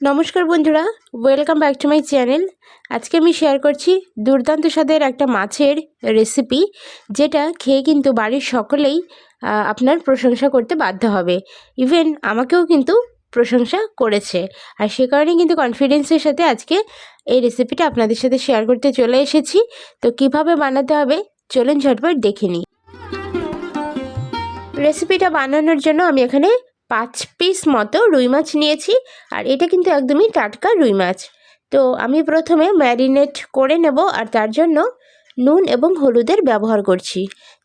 নমস্কার বন্ধুরা welcome back to my channel আজকে আমি শেয়ার করছি দুর্দান্ত স্বাদের একটা মাছের রেসিপি যেটা খেয়ে কিন্তু বাড়ির সকলেই আপনার প্রশংসা করতে বাধ্য হবে। ইভেন আমাকেও কিন্তু প্রশংসা করেছে। আর সে কারণে কিন্তু কনফিডেন্সের সাথে আজকে এই রেসিপিটা আপনাদের সাথে শেয়ার করতে চলে এসেছি। তো কীভাবে বানাতে হবে, চলুন ঝটপট দেখে নিই। রেসিপিটা বানানোর জন্য আমি এখানে পাঁচ পিস মতো রুই মাছ নিয়েছি, আর এটা কিন্তু একদমই টাটকা রুই মাছ। তো আমি প্রথমে ম্যারিনেট করে নেব, আর তার জন্য নুন এবং হলুদের ব্যবহার করছি।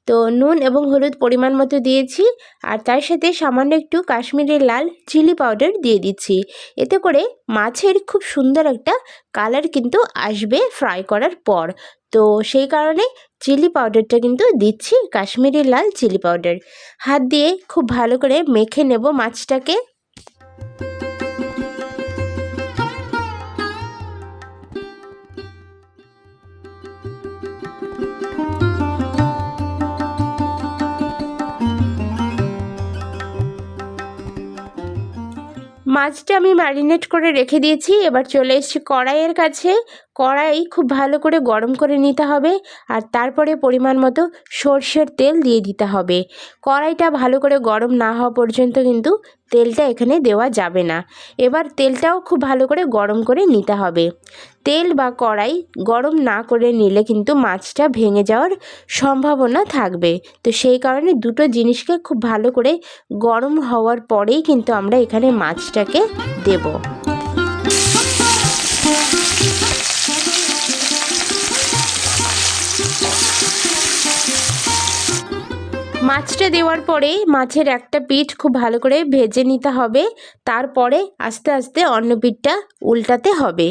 তো নুন এবং হলুদ পরিমাণ মতো দিয়েছি আর তার সাথে সামান্য একটু কাশ্মীরি লাল চিলি পাউডার দিয়ে দিচ্ছি। এতে করে মাছের খুব সুন্দর একটা কালার কিন্তু আসবে ফ্রাই করার পর। তো সেই কারণে চিলি পাউডারটা কিন্তু দিচ্ছি কাশ্মীরি লাল চিলি পাউডার। হাত দিয়ে খুব ভালো করে মেখে নেব মাছটাকে। মাছটা আমি ম্যারিনেট করে রেখে দিয়েছি। এবার চলে এসেছি কড়াইয়ের কাছে। কড়াই খুব ভালো করে গরম করে নিতে হবে আর তারপরে পরিমাণ মতো সর্ষের তেল দিয়ে দিতে হবে। কড়াইটা ভালো করে গরম না হওয়া পর্যন্ত কিন্তু তেলটা এখানে দেওয়া যাবে না। এবার তেলটাও খুব ভালো করে গরম করে নিতে হবে। তেল বা কড়াই গরম না করে নিলে কিন্তু মাছটা ভেঙে যাওয়ার সম্ভাবনা থাকবে। তো সেই কারণে দুটো জিনিসকে খুব ভালো করে গরম হওয়ার পরেই কিন্তু আমরা এখানে মাছটাকে দেব। মাছটা দেওয়ার পরে মাছের একটা পিঠ খুব ভালো করে ভেজে নিতে হবে। তারপরে আস্তে আস্তে অন্য পিঠটা উল্টাতে হবে।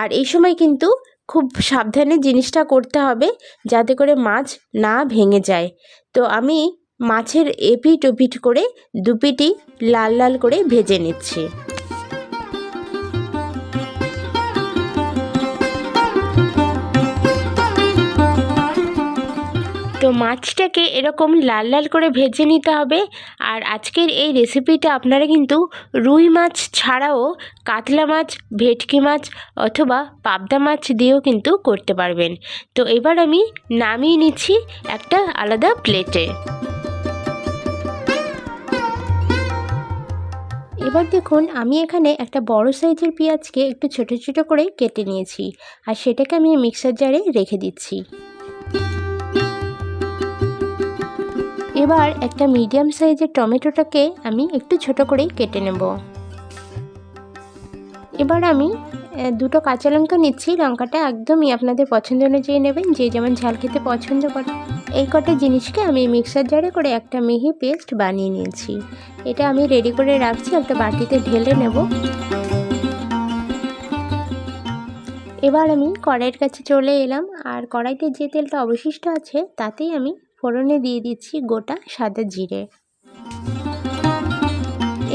আর এই সময় কিন্তু খুব সাবধানে জিনিসটা করতে হবে যাতে করে মাছ না ভেঙে যায়। তো আমি মাছের এপিট ওপিঠ করে দুপিটি লাল লাল করে ভেজে নিচ্ছি। তো মাছটাকে এরকম লাল লাল করে ভেজে নিতে হবে। আর আজকের এই রেসিপিটা আপনারা কিন্তু রুই মাছ ছাড়াও কাতলা মাছ, ভেটকি মাছ অথবা পাবদা মাছ দিয়েও কিন্তু করতে পারবেন। তো এবার আমি নামিয়ে নিচ্ছি একটা আলাদা প্লেটে এবার দেখুন, আমি এখানে একটা বড় সাইজের পেঁয়াজকে একটু ছোট ছোট করে কেটে নিয়েছি। আর সেটাকে আমি মিক্সার জারে রেখে দিচ্ছি। এবার একটা মিডিয়াম সাইজের টমেটোটাকে আমি একটু ছোট করেই কেটে নেব। এবার আমি দুটো কাঁচা লঙ্কা নিচ্ছি। লঙ্কাটা একদমই আপনাদের পছন্দ অনুযায়ী নেবেন, যে যেমন ঝাল খেতে পছন্দ করে। এই কটা জিনিসকে আমি মিক্সার জারে করে একটা মিহি পেস্ট বানিয়ে নিয়েছি। এটা আমি রেডি করে রাখছি, একটা বাটিতে ঢেলে নেব। এবার আমি কড়াইয়ের কাছে চলে এলাম। আর কড়াইতে যে তেলটা অবশিষ্ট আছে, তাতেই আমি ফোড়নে দিয়ে দিচ্ছি গোটা সাদা জিরে।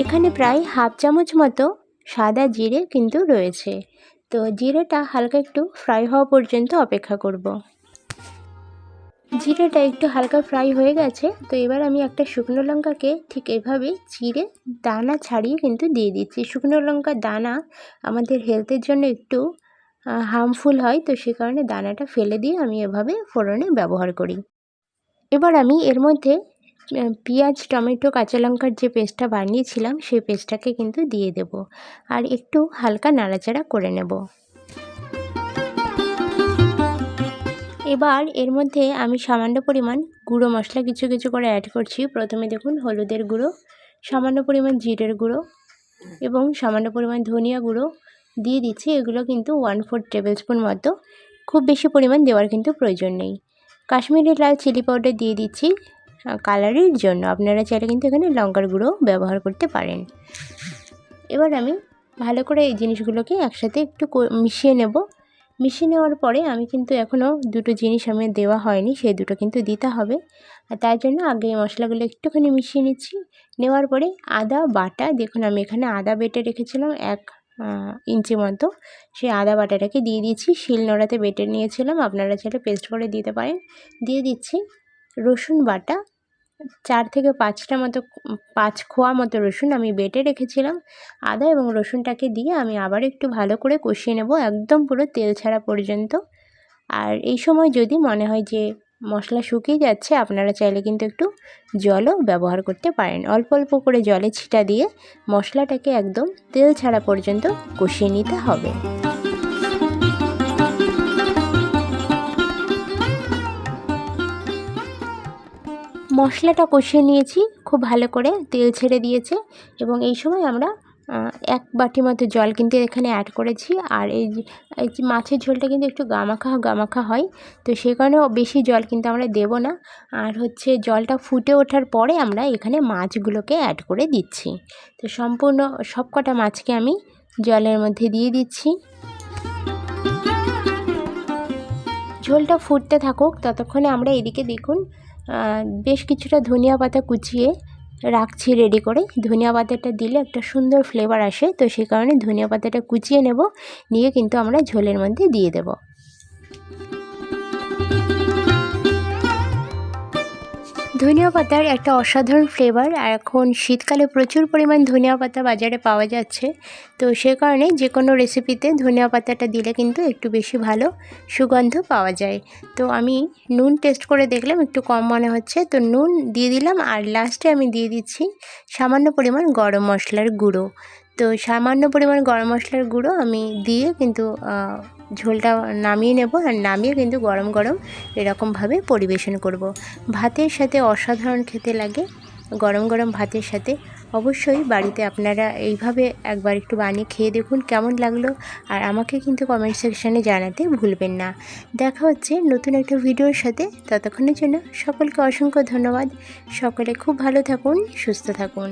এখানে প্রায় হাফ চামচ মতো সাদা জিরে কিন্তু রয়েছে। তো জিরেটা হালকা একটু ফ্রাই হওয়া পর্যন্ত অপেক্ষা করব। জিরেটা একটু হালকা ফ্রাই হয়ে গেছে, তো এবার আমি একটা শুকনো লঙ্কাকে ঠিক এভাবে চিড়ে দানা ছাড়িয়ে কিন্তু দিয়ে দিচ্ছি। শুকনো লঙ্কার দানা আমাদের হেলথের জন্য একটু হার্মফুল হয়, তো সে কারণে দানাটা ফেলে দিয়ে আমি এভাবে ফোড়নে ব্যবহার করি। এবার আমি এর মধ্যে পেঁয়াজ, টমেটো, কাঁচা লঙ্কার যে পেস্টটা বানিয়েছিলাম, সেই পেস্টটাকে কিন্তু দিয়ে দেব। আর একটু হালকা নাড়াচাড়া করে নেব। এবার এর মধ্যে আমি সামান্য পরিমাণ গুঁড়ো মশলা কিছু কিছু করে অ্যাড করছি। প্রথমে দেখুন হলুদের গুঁড়ো, সামান্য পরিমাণ জিরের গুঁড়ো এবং সামান্য পরিমাণ ধনিয়া গুঁড়ো দিয়ে দিচ্ছি। এগুলো কিন্তু ওয়ান ফোর টেবিল স্পুন মতো। খুব বেশি পরিমাণ দেওয়ার কিন্তু প্রয়োজন নেই। কাশ্মীরি লাল চিলি পাউডার দিয়ে দিচ্ছি কালারের জন্য। আপনারা চাইলে কিন্তু এখানে লঙ্কার গুঁড়ো ব্যবহার করতে পারেন। এবার আমি ভালো করে এই জিনিসগুলোকে একসাথে একটু মিশিয়ে নেব। মিশিয়ে নেওয়ার পরে আমি কিন্তু এখনও দুটো জিনিস আমি দেওয়া হয়নি, সেই দুটো কিন্তু দিতে হবে। আর তার জন্য আগে মশলাগুলো একটুখানি মিশিয়ে নিচ্ছি। নেওয়ার পরে আদা বাটা, দেখুন আমি এখানে আদা বেটে রেখেছিলাম, এক ইঞ্চি মতো। সেই আদা বাটাটাকে দিয়ে দিচ্ছি শিল নোড়াতে বেটে নিয়েছিলাম। আপনারা চাইলে পেস্ট করে দিতে পারেন। দিয়ে দিচ্ছি রসুন বাটা। চার থেকে পাঁচটা মতো পাঁচ খোয়া মতো রসুন আমি বেটে রেখেছিলাম। আদা এবং রসুনটাকে দিয়ে আমি আবার একটু ভালো করে কষিয়ে নেব। একদম পুরো তেল ছাড়া পর্যন্ত। আর এই সময় যদি মনে হয় যে মশলা শুকিয়ে যাচ্ছে, আপনারা চাইলে কিন্তু একটু জলও ব্যবহার করতে পারেন। অল্প অল্প করে জলে ছিটা দিয়ে মশলাটাকে একদম তেল ছাড়া পর্যন্ত কষিয়ে নিতে হবে। মশলাটা কষিয়ে নিয়েছি, খুব ভালো করে তেল ছেড়ে দিয়েছে এবং এই সময় আমরা এক বাটি মতো জল কিন্তু এখানে অ্যাড করেছি। আর এই যে মাছের ঝোলটা কিন্তু একটু গামাখা গামাখা হয়। তো সে কারণেও বেশি জল কিন্তু আমরা দেব না। আর হচ্ছে জলটা ফুটে ওঠার পরে আমরা এখানে মাছগুলোকে অ্যাড করে দিচ্ছি। তো সম্পূর্ণ সব কটা মাছকে আমি জলের মধ্যে দিয়ে দিচ্ছি। ঝোলটা ফুটতে থাকুক, ততক্ষণে আমরা এদিকে দেখুন বেশ কিছুটা ধনিয়া পাতা কুচিয়ে রাখছি রেডি করে। ধনিয়া পাতাটা দিলে একটা সুন্দর ফ্লেভার আসে, তো সেই কারণে ধনিয়া পাতাটা কুচিয়ে নেব। নিয়ে কিন্তু আমরা ঝোলের মধ্যে দিয়ে দেব। ধনিয়া পাতার একটা অসাধারণ ফ্লেভার আর এখন শীতকালে প্রচুর পরিমাণ ধনিয়া পাতা বাজারে পাওয়া যাচ্ছে। তো সে কারণে যে কোনো রেসিপিতে ধনিয়া পাতাটা দিলে কিন্তু একটু বেশি ভালো সুগন্ধ পাওয়া যায়। তো আমি নুন টেস্ট করে দেখলাম, একটু কম মনে হচ্ছে। তো নুন দিয়ে দিলাম, আর লাস্টে আমি দিয়ে দিচ্ছি সামান্য পরিমাণ গরম মশলার গুঁড়ো। তো সামান্য পরিমাণ গরম মশলার গুঁড়ো আমি দিয়ে কিন্তু ঝোলটা নামিয়ে নেব আর নামিয়ে কিন্তু গরম গরম এরকমভাবে পরিবেশন করব। ভাতের সাথে অসাধারণ খেতে লাগে, গরম গরম ভাতের সাথে। অবশ্যই বাড়িতে আপনারা এইভাবে একবার একটু বানিয়ে খেয়ে দেখুন কেমন লাগল আর আমাকে কিন্তু কমেন্ট সেকশানে জানাতে ভুলবেন না। দেখা হচ্ছে নতুন একটা ভিডিওর সাথে। ততক্ষণের জন্য সকলকে অসংখ্য ধন্যবাদ। সকলে খুব ভালো থাকুন, সুস্থ থাকুন।